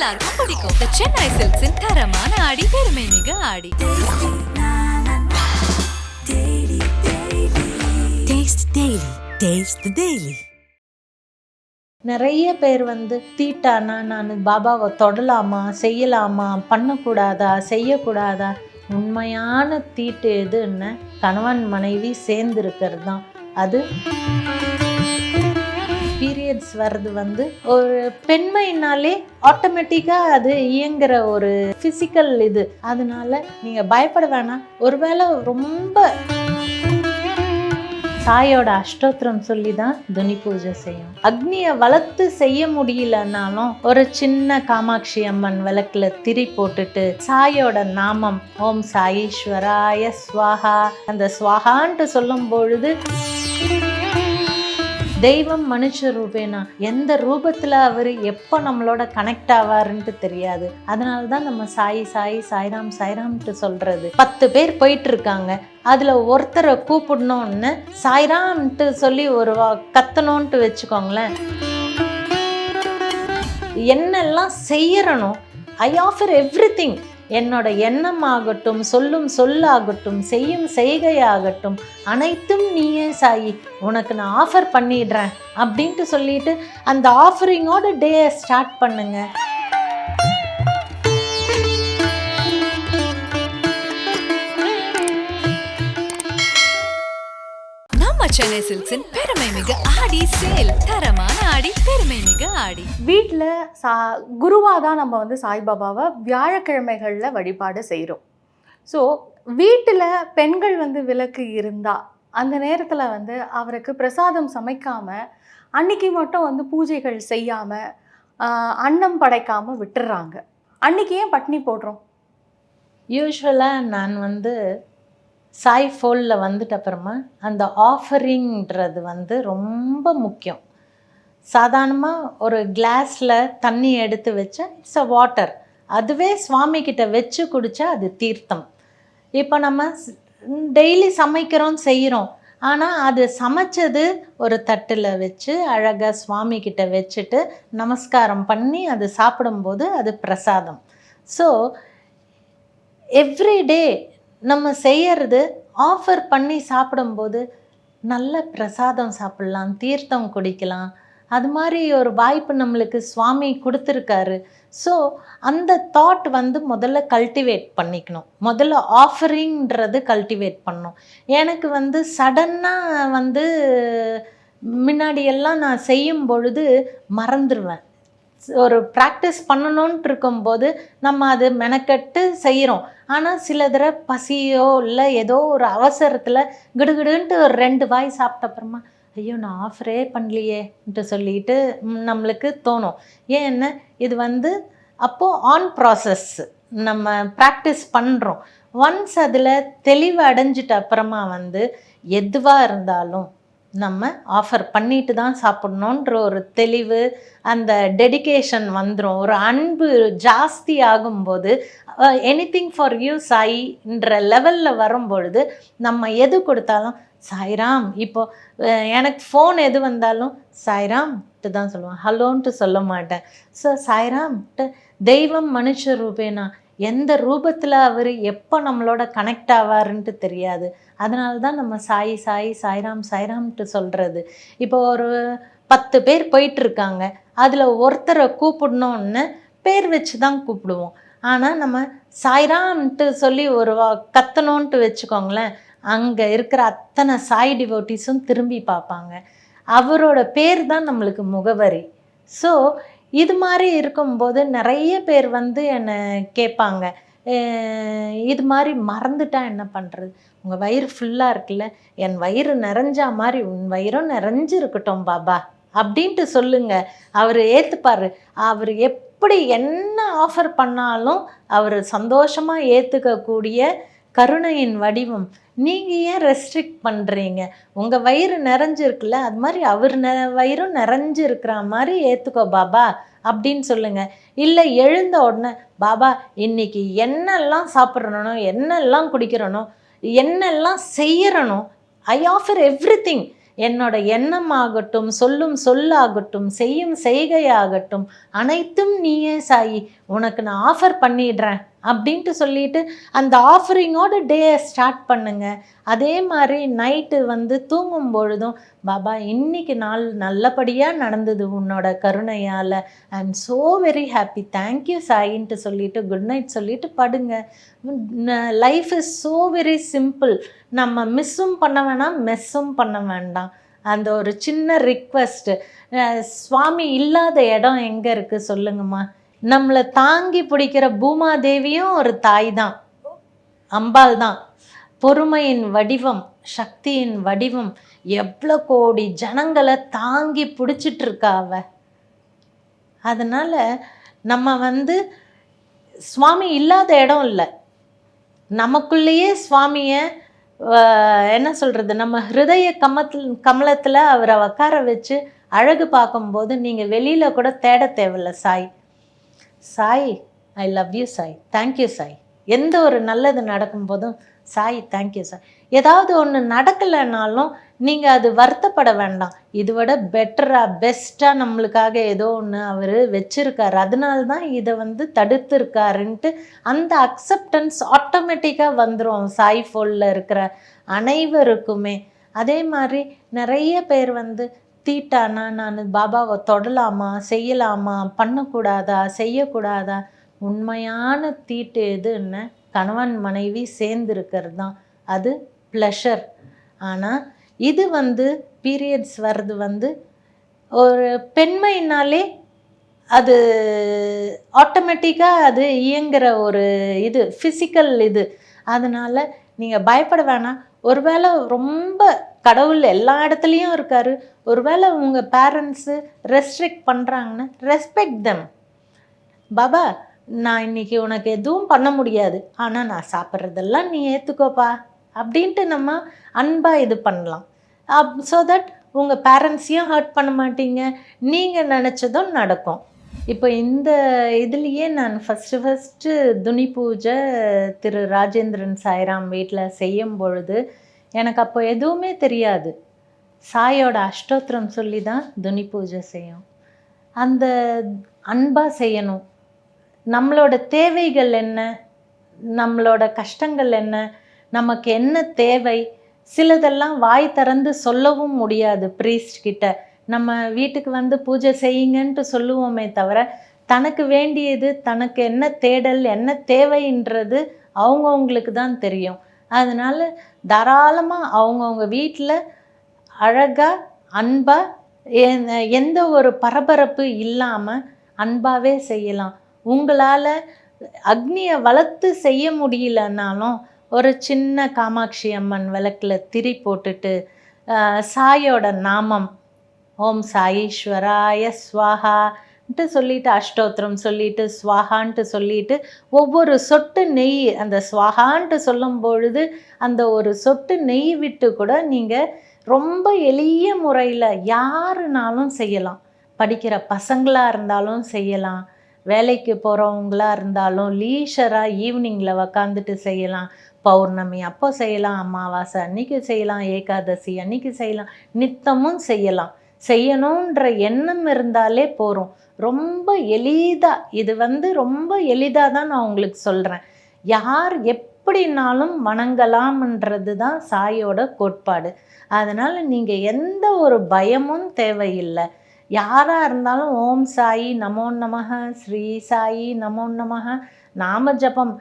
எல்லாருக்கும் பிடிக்கும் The சென்னை சில்க்ஸின் தரமான ஆடி பெருமை மிக ஆடி Taste Daily. Taste the Daily. நிறைய பேர் வந்து தீட்டானா நான் பாபாவை தொடலாமா செய்யலாமா பண்ணக்கூடாதா செய்யக்கூடாதா உண்மையான தீட்டு எதுன்னு கணவன் மனைவி சேர்ந்து இருக்கிறது தான் அது பீரியட்ஸ் வர்றது வந்து ஒரு பெண்மைனாலே ஆட்டோமேட்டிக்காக அது இயங்குற ஒரு ஃபிசிக்கல் இது. அதனால நீங்கள் பயப்பட வேணாம். ஒருவேளை ரொம்ப தாயோட அஷ்டோத்திரம் சொல்லி தான் துனி பூஜை செய்யும். அக்னியை வளர்த்து செய்ய முடியலன்னாலும் ஒரு சின்ன காமாட்சி அம்மன் விளக்குல திரி போட்டுட்டு சாயோட நாமம் ஓம் சாயீஸ்வராய ஸ்வாஹா. அந்த ஸ்வாஹான்ட்டு சொல்லும் பொழுது தெய்வம் மனுஷ ரூபேனா? எந்த ரூபத்தில் அவர் எப்போ நம்மளோட கனெக்ட் ஆவாருன்ட்டு தெரியாது. அதனால தான் நம்ம சாய் சாய் சாய்ராம் சாய்ராம்ட்டு சொல்கிறது பத்து பேர் போயிட்டு இருக்காங்க அதில் ஒருத்தரை கூப்பிடணும்னு சாய்ராம்ட்டு சொல்லி ஒரு வா- கத்தணும்ன்ட்டு வச்சுக்கோங்களேன். என்னெல்லாம் செய்யறனோ ஐ ஆஃபர் எவ்ரி என்னோட எண்ணம் ஆகட்டும் சொல்லும் சொல்லாகட்டும் செய்யும் செய்கையாகட்டும் அனைத்தும் நீயே சாயி. உனக்கு நான் ஆஃபர் பண்ணிடுறேன். அப்படின்ட்டு சொல்லிட்டு அந்த ஆஃபரிங்கோட டே ஸ்டார்ட் பண்ணுங்க. சென்னை சில்க்ஸின் பெருமை மிக ஆடி சேல் தரமான ஆடி பெருமை மிக ஆடி. வீட்டில் சா குருவாக தான் நம்ம வந்து சாய்பாபாவை வியாழக்கிழமைகளில் வழிபாடு செய்கிறோம் ஸோ வீட்டில் பெண்கள் வந்து விளக்கு இருந்தால் அந்த நேரத்தில் வந்து அவருக்கு பிரசாதம் சமைக்காமல் அன்னைக்கு மட்டும் வந்து பூஜைகள் செய்யாமல் அன்னம் படைக்காமல் விட்டுடுறாங்க அன்னைக்கு ஏன் பட்னி போடுறோம்? யூஸ்வலாக நான் வந்து சாய் ஃபோலில் வந்துட்ட அப்புறமா அந்த ஆஃபரிங்கிறது வந்து ரொம்ப முக்கியம். சாதாரணமாக ஒரு கிளாஸில் தண்ணி எடுத்து வச்சா இட்ஸ் அ வாட்டர் அதுவே சுவாமிக்கிட்ட வச்சு குடித்தா அது தீர்த்தம். இப்போ நம்ம டெய்லி சமைக்கிறோம் செய்கிறோம் ஆனால் அது சமைச்சது ஒரு தட்டில் வச்சு அழகாக சுவாமிக்கிட்ட வச்சுட்டு நமஸ்காரம் பண்ணி அது சாப்பிடும்போது அது பிரசாதம். ஸோ எவ்ரிடே நம்ம செய்யறது ஆஃபர் பண்ணி சாப்பிடும்போது நல்ல பிரசாதம் சாப்பிட்லாம் தீர்த்தம் குடிக்கலாம். அது மாதிரி ஒரு வாய்ப்பு நம்மளுக்கு சுவாமி கொடுத்துருக்காரு. ஸோ அந்த தாட் வந்து முதல்ல கல்டிவேட் பண்ணிக்கணும். முதல்ல ஆஃபரிங்கிறது கல்டிவேட் பண்ணணும். எனக்கு வந்து சடன்னாக வந்து முன்னாடியெல்லாம் நான் செய்யும் பொழுது மறந்துடுவேன் ஒரு ப்ராக்டிஸ் பண்ணணுன்ட்டு இருக்கும்போது நம்ம அது மெனக்கட்டு செய்கிறோம் ஆனால் சில தடவை பசியோ இல்லை ஏதோ ஒரு அவசரத்தில் கிடுகிடுன்ட்டு ஒரு ரெண்டு வாய் சாப்பிட்ட அப்புறமா ஐயோ நான் ஆஃபரே பண்ணலையேன்ட்டு சொல்லிட்டு நம்மளுக்கு தோணும். ஏன்னா இது வந்து அப்போது ஆன் ப்ராசஸ் நம்ம ப்ராக்டிஸ் பண்ணுறோம் ஒன்ஸ் அதில் தெளிவு அடைஞ்சிட்ட அப்புறமா வந்து எதுவாக இருந்தாலும் நம்ம ஆஃபர் பண்ணிட்டு தான் சாப்பிட்ணுன்ற ஒரு தெளிவு அந்த டெடிகேஷன் வந்துடும் ஒரு அன்பு ஜாஸ்தி ஆகும்போது எனிதிங் ஃபார் யூ சாயின்ற லெவலில் வரும்பொழுது நம்ம எது கொடுத்தாலும் சாய்ராம் இப்போ எனக்கு ஃபோன் எது வந்தாலும் சாய்ராம்ட்டு தான் சொல்லுவேன். ஹலோன்ட்டு சொல்ல மாட்டேன். ஸோ சாய்ராம்ட்டு தெய்வம் மனுஷ ரூபேனா எந்த ரூபத்தில் அவர் எப்போ நம்மளோட கனெக்ட் ஆவாருன்ட்டு தெரியாது. அதனால தான் நம்ம சாய் சாய் சாய்ராம் சாய்ராம்ட்டு சொல்கிறது இப்போ ஒரு பத்து பேர் போயிட்டு இருக்காங்க அதில் ஒருத்தரை கூப்பிடணுன்னு பேர் வச்சு தான் கூப்பிடுவோம். ஆனால் நம்ம சாய்ராம்ட்டு சொல்லி ஒரு வா- கத்தணுன்ட்டு வச்சுக்கோங்களேன் அங்கே இருக்கிற அத்தனை சாய் டிவோட்டிஸும் திரும்பி பார்ப்பாங்க. அவரோட பேர் தான் நம்மளுக்கு முகவரி. ஸோ இது மாதிரி இருக்கும்போது நிறைய பேர் வந்து என்னை கேட்பாங்க. இது மாதிரி மறந்துட்டா என்ன பண்ணுறது உங்கள் வயிறு ஃபுல்லாக இருக்குல்ல. என் வயிறு நிறைஞ்சா மாதிரி உன் வயிறும் நிறைஞ்சு இருக்கட்டும் பாபா. அப்படின்ட்டு சொல்லுங்க. அவர் ஏற்றுப்பார் அவர் எப்படி என்ன ஆஃபர் பண்ணாலும் அவர் சந்தோஷமாக ஏற்றுக்கக்கூடிய கருணையின் வடிவம். நீங்கள் ஏன் ரெஸ்ட்ரிக்ட் பண்ணுறீங்க உங்கள் வயிறு நிறைஞ்சிருக்குல்ல அது மாதிரி அவர் நெ வயிறும் நிறைஞ்சிருக்கிற மாதிரி ஏற்றுக்கோ பாபா அப்படின்னு சொல்லுங்கள் இல்லை எழுந்த உடனே பாபா இன்னைக்கு என்னெல்லாம் சாப்பிட்றனோ என்னெல்லாம் குடிக்கிறனோ என்னெல்லாம் செய்யறனோ ஐ ஆஃபர் எவ்ரி என்னோட எண்ணம் ஆகட்டும் சொல்லும் சொல்லாகட்டும் செய்யும் செய்கையாகட்டும் அனைத்தும் நீயே சாயி. உனக்கு நான் ஆஃபர் பண்ணிடுறேன் அப்படின்ட்டு சொல்லிட்டு அந்த ஆஃபரிங்கோட டேயை ஸ்டார்ட் பண்ணுங்க. அதே மாதிரி நைட்டு வந்து தூங்கும் பொழுதும் பாபா இன்னைக்கு நாள் நல்லபடியாக நடந்தது உன்னோட கருணையால். I am so very happy thank you சாயின்ட்டு சொல்லிட்டு குட் நைட் சொல்லிட்டு படுங்க. Life is so very simple நம்ம மிஸ்ஸும் பண்ண வேணாம் மெஸ்ஸும் பண்ண வேண்டாம். அந்த ஒரு சின்ன ரிக்வெஸ்ட்டு சுவாமி இல்லாத இடம் எங்கே இருக்குது சொல்லுங்கம்மா. நம்மளை தாங்கி பிடிக்கிற பூமாதேவியும் ஒரு தாய் தான் அம்பாள் தான் பொறுமையின் வடிவம் சக்தியின் வடிவம் எவ்வளோ கோடி ஜனங்களை தாங்கி பிடிச்சிட்டு இருக்கா அவ. அதனால நம்ம வந்து சுவாமி இல்லாத இடம் இல்லை. நமக்குள்ளேயே சுவாமியை என்ன சொல்கிறது நம்ம ஹிருதய கமத்தில் கமலத்தில் அவரை உட்கார வச்சு அழகு பார்க்கும்போது நீங்கள் வெளியில் கூட தேட தேவையில்ல Sai. Sai I love you Sai. Thank you Sai. எந்த ஒரு நல்லது நடக்கும்போதும் சாய் தேங்க்யூ சாய். ஏதாவது ஒன்று நடக்கலைனாலும் நீங்கள் அது வருத்தப்பட வேண்டாம். இதை விட பெட்டராக பெஸ்ட்டாக நம்மளுக்காக ஏதோ ஒன்று அவர் வச்சுருக்கார். அதனால தான் இதை வந்து தடுத்துருக்காருன்ட்டு அந்த அக்செப்டன்ஸ் ஆட்டோமேட்டிக்காக வந்துடும் சாய் ஃபோலில் இருக்கிற அனைவருக்குமே. அதே மாதிரி நிறைய பேர் வந்து தீட்டானா? நான் பாபாவை தொடலாமா? செய்யலாமா? பண்ணக்கூடாதா? செய்யக்கூடாதா? உண்மையான தீட்டு எதுன்னு கணவன் மனைவி சேர்ந்துருக்கிறது தான் அது ப்ளஷர் ஆனால் இது வந்து பீரியட்ஸ் வர்றது வந்து ஒரு பெண்மைனாலே அது ஆட்டோமேட்டிக்காக அது இயங்குகிற ஒரு இது ஃபிசிக்கல் இது. அதனால் நீங்கள் பயப்பட வேணாம். ஒருவேளை ரொம்ப கடவுள் எல்லா இடத்துலையும் இருக்கார். ஒருவேளை உங்கள் பேரண்ட்ஸு ரெஸ்ட்ரிக்ட் பண்ணுறாங்கன்னு ரெஸ்பெக்ட் தம் பாபா நான் இன்னைக்கு உனக்கு எதுவும் பண்ண முடியாது. ஆனால் நான் சாப்பிட்றதெல்லாம் நீ ஏற்றுக்கோப்பா அப்படின்ட்டு நம்ம அன்பாக இது பண்ணலாம். அப் ஸோ தட் உங்கள் பேரண்ட்ஸையும் ஹர்ட் பண்ண மாட்டீங்க. நீங்கள் நினச்சதும் நடக்கும். இப்போ இந்த இதுலேயே நான் ஃபஸ்ட்டு ஃபஸ்ட்டு துணி பூஜை திரு ராஜேந்திரன் சாய்ராம் வீட்டில் செய்யும் பொழுது எனக்கு அப்போ எதுவுமே தெரியாது. சாயோட அஷ்டோத்திரம் சொல்லி தான் துணி பூஜை செய்யும். அந்த அன்பாக செய்யணும். நம்மளோட தேவைகள் என்ன? நம்மளோட கஷ்டங்கள் என்ன? நமக்கு என்ன தேவை? சிலதெல்லாம் வாய் திறந்து சொல்லவும் முடியாது ப்ரீஸ்ட் கிட்ட. நம்ம வீட்டுக்கு வந்து பூஜை செய்யுங்கன்ட்டு சொல்லுவோமே தவிர தனக்கு வேண்டியது தனக்கு என்ன தேடல் என்ன தேவைன்றது அவங்கவுங்களுக்கு தான் தெரியும். அதனால் தாராளமாக அவங்கவுங்க வீட்டில் அழகாக அன்பாக எந்த ஒரு பரபரப்பு இல்லாமல் அன்பாகவே செய்யலாம். உங்களால் அக்னியை வளர்த்து செய்ய முடியலனாலும் ஒரு சின்ன காமாட்சி அம்மன் விளக்கில் திரி போட்டுட்டு சாயோட நாமம். ஓம் சாயீஸ்வராய ஸ்வாஹான்ட்டு சொல்லிட்டு அஷ்டோத்திரம் சொல்லிட்டு ஸ்வாகான்ட்டு சொல்லிட்டு ஒவ்வொரு சொட்டு நெய் அந்த ஸ்வாகான்ட்டு சொல்லும் பொழுது அந்த ஒரு சொட்டு நெய் விட்டு கூட நீங்கள் ரொம்ப எளிய முறையில் யாருனாலும் செய்யலாம். படிக்கிற பசங்களாக இருந்தாலும் செய்யலாம். வேலைக்கு போகிறவங்களாக இருந்தாலும் லீஷராக ஈவினிங்கில் உக்காந்துட்டு செய்யலாம். பௌர்ணமி அப்போ செய்யலாம் அமாவாசை அன்னைக்கு செய்யலாம் ஏகாதசி அன்னைக்கு செய்யலாம். நித்தமும் செய்யலாம். செய்யணுன்ற எண்ணம் இருந்தாலே போகிறோம் ரொம்ப எளிதாக இது வந்து ரொம்ப எளிதாக தான் நான் உங்களுக்கு சொல்கிறேன் யார் எப்படினாலும் வணங்கலாம்ன்றது தான் சாயோட கோட்பாடு. அதனால் நீங்கள் எந்த ஒரு பயமும் தேவையில்லை. யாராக இருந்தாலும் ஓம் சாயி நமோ நமக ஸ்ரீ சாயி நமோ நமக நாம ஜபம்.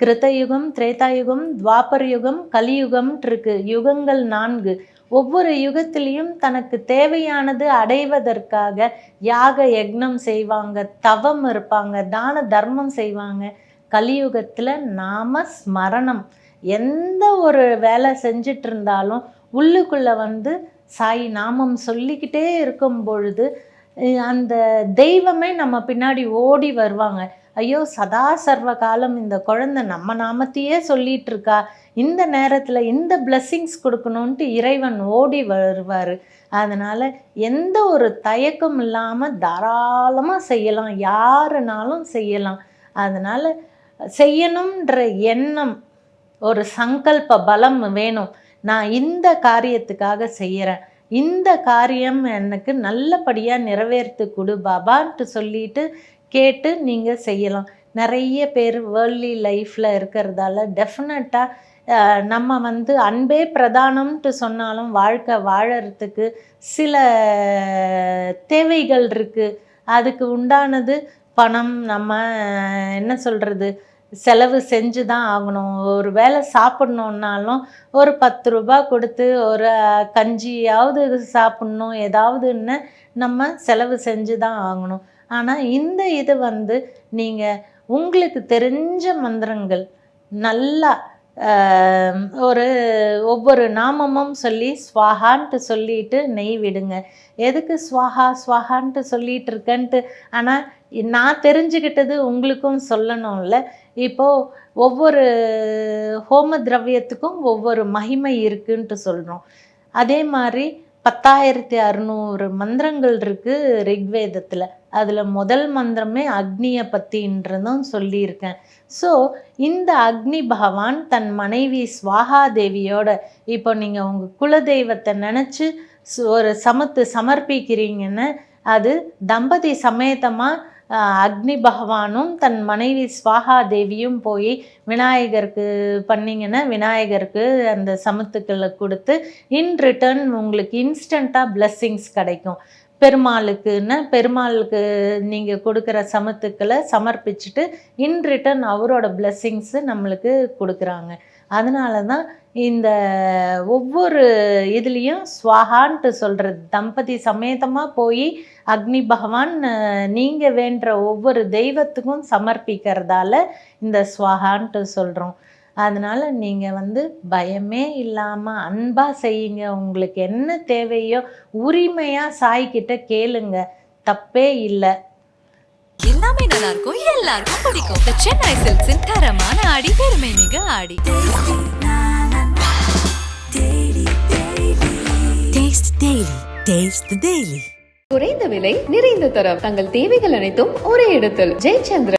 கிருத்தயுகம் திரேதாயுகம் துவாபர் யுகம் கலியுகம்ன்ட்டு இருக்கு யுகங்கள் நான்கு. ஒவ்வொரு யுகத்திலையும் தனக்கு தேவையானது அடைவதற்காக யாக யக்னம் செய்வாங்க தவம் இருப்பாங்க தான தர்மம் செய்வாங்க. கலியுகத்தில் நாம ஸ்மரணம். எந்த ஒரு வேலை செஞ்சிட்டு இருந்தாலும் உள்ளுக்குள்ள வந்து சாய் நாமம் சொல்லிக்கிட்டே இருக்கும் பொழுது அந்த தெய்வமே நம்ம பின்னாடி ஓடி வருவாங்க. ஐயோ சதா சர்வ காலம் இந்த குழந்தை நம்ம நாமத்தையே சொல்லிட்டு இருக்கா இந்த நேரத்தில் இந்த blessings கொடுக்கணுன்ட்டு இறைவன் ஓடி வருவார். அதனால் எந்த ஒரு தயக்கம் இல்லாமல் தாராளமாக செய்யலாம். யாருனாலும் செய்யலாம். அதனால் செய்யணுன்ற எண்ணம் ஒரு சங்கல்ப பலம் வேணும். நான் இந்த காரியத்துக்காக செய்கிறேன் இந்த காரியம் எனக்கு நல்லபடியாக நிறைவேற்று கொடு பாபான்ட்டு சொல்லிட்டு கேட்டு நீங்கள் செய்யலாம். நிறைய பேர் வேர்ல்ட்லி லைஃப்பில் இருக்கிறதால டெஃபினட்டாக நம்ம வந்து அன்பே பிரதானம்ட்டு சொன்னாலும் வாழ்க்கை வாழறதுக்கு சில தேவைகள் இருக்குது அதுக்கு உண்டானது பணம் நம்ம என்ன சொல்கிறது செலவு செஞ்சு தான் ஆகணும். ஒரு வேளை சாப்பிட்ணுன்னாலும் ஒரு பத்து ரூபா கொடுத்து ஒரு கஞ்சியாவது சாப்பிட்ணும். ஏதாவதுன்னு நம்ம செலவு செஞ்சு தான் ஆகணும். ஆனால் இந்த இது வந்து நீங்கள் உங்களுக்கு தெரிஞ்ச மந்திரங்கள் நல்லா ஒரு ஒவ்வொரு நாமமும் சொல்லி ஸ்வாஹான்ட்டு சொல்லிட்டு நெய் விடுங்க. எதுக்கு ஸ்வாஹா ஸ்வாஹான்ட்டு சொல்லிட்டு இருக்கேன்ட்டு? ஆனால் நான் தெரிஞ்சுக்கிட்டது உங்களுக்கும் சொல்லணும்ல. இப்போது ஒவ்வொரு ஹோம திரவியத்துக்கும் ஒவ்வொரு மகிமை இருக்குன்ட்டு சொல்கிறோம் அதே மாதிரி பத்தாயிரத்தி அறுநூறு மந்திரங்கள் இருக்குது ரிக்வேதத்தில். அதில் முதல் மந்திரமே அக்னியை பற்றின்றதும் சொல்லியிருக்கேன். ஸோ இந்த அக்னி பகவான் தன் மனைவி ஸ்வாகா தேவியோட இப்போ நீங்கள் உங்கள் குலதெய்வத்தை நினச்சி ஒரு சமத்து சமர்ப்பிக்கிறீங்கன்னு அது தம்பதி சமேதமாக அக்னி பகவானும் தன் மனைவி ஸ்வாகா தேவியும் போய் விநாயகருக்கு பண்ணிங்கன்னா விநாயகருக்கு அந்த சமத்துக்களை கொடுத்து இன் ரிட்டர்ன் உங்களுக்கு இன்ஸ்டண்ட்டாக பிளெஸ்ஸிங்ஸ் கிடைக்கும். பெருமாளுக்குன்னு பெருமாளுக்கு நீங்கள் கொடுக்குற சமத்துக்களை சமர்ப்பிச்சுட்டு இன் ரிட்டர்ன் அவரோட பிளெஸ்ஸிங்ஸு நம்மளுக்கு கொடுக்குறாங்க. அதனால தான் இந்த ஒவ்வொரு இதுலேயும் ஸ்வாகான்ட்டு சொல்கிறது தம்பதி சமேதமாக போய் அக்னி பகவான் நீங்கள் வேண்டுற ஒவ்வொரு தெய்வத்துக்கும் சமர்ப்பிக்கிறதால இந்த ஸ்வாகான்ட்டு சொல்கிறோம் அதனால் நீங்கள் வந்து பயமே இல்லாமல் அன்பாக செய்யுங்க. உங்களுக்கு என்ன தேவையோ உரிமையாக சாய்கிட்ட கேளுங்க. தப்பே இல்லை. எல்லாமே நல்லா இருக்கும் எல்லாருக்கும் பிடிக்கும். சென்னை சில்க்ஸின் தரமான ஆடி பெருமை மிக ஆடி. Taste Daily. Taste the Daily. குறைந்த விலை நிறைந்த தரம். தங்கள் தேவைகள் அனைத்தும் ஒரே இடத்தில். ஜெயச்சந்திரன்